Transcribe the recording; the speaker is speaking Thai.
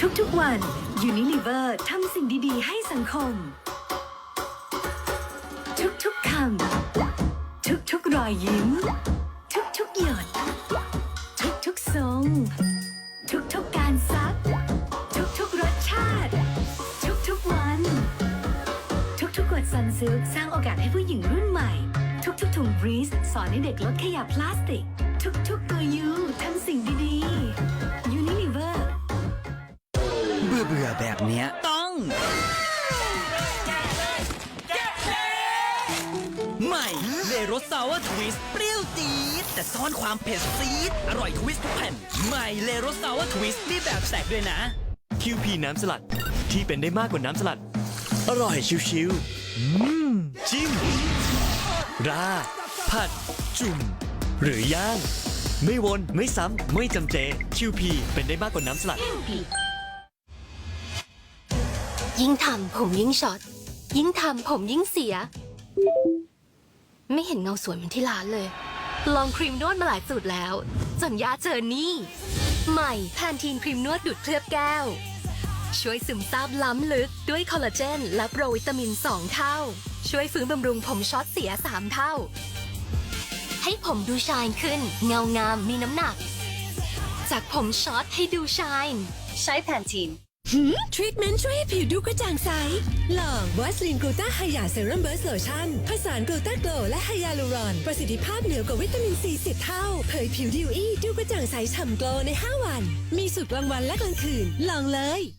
ทุกๆวัน Unilever ทำสิ่งดีๆ ให้สังคม ทุกๆคำ ทุกๆรอยยิ้ม ทุกๆหยด ทุกๆทรง ทุกๆการซัก ทุกๆรสชาติ ทุกๆวัน ทุกๆกดซันซิลสร้างโอกาสให้ผู้หญิงรุ่นใหม่ ทุกๆถุงบรีสสอนให้เด็กลดขยะพลาสติก ทุกๆตัวยูท อเบื่อๆแบบเนี้ยต้อง ใหม่เลรสซาวทวิสเปรี้ยวจี๊ดแต่ซ่อนความเผ็ดซีด อร่อยทวิสทุกแผ่น ใหม่เลรสซาวทวิสมีแบบแสกด้วยนะ คิวพีน้ำสลัดที่เป็นได้มากกว่าน้ำสลัด อร่อยชิวๆอืมจิ้ม ราดผัด จุ่ม หรือย่าง ไม่วน ไม่ซ้ำ ไม่จำเจ คิวพีเป็นได้มากกว่าน้ำสลัด ยิ่งทำผมยิ่งช็อต ยิ่งทำผมยิ่งเสีย ไม่เห็นเงาสวยเหมือนที่ร้านเลย ลองครีมนวดมาหลายสูตรแล้วจนยาเจอนี่ ใหม่แพนทีนครีมนวดดูดเคลือบแก้ว ช่วยซึมซาบล้ำลึกด้วยคอลลาเจน และโปรวิตามิน 2 เท่า ช่วยฟื้นบำรุงผมช็อตเสีย 3 เท่า ให้ผมดูชายขึ้น เงางามมีน้ำหนัก จากผมช็อตให้ดูชายใช้แพนทีน ทรีทเมนต์ช่วยให้ผิวดูกระจ่างใส ลองวัสลินกลูตาไฮยาเซรั่มเบิร์สโลชั่นผสานกลูตาโกลและไฮยาลูรอน ประสิทธิภาพเหนือกว่าวิตามินซีสิบเท่า เผยผิวดิวอี้ดูกระจ่างใสฉ่ำโกลใน 5 วัน มีสุดกลางวันและกลางคืน ลองเลย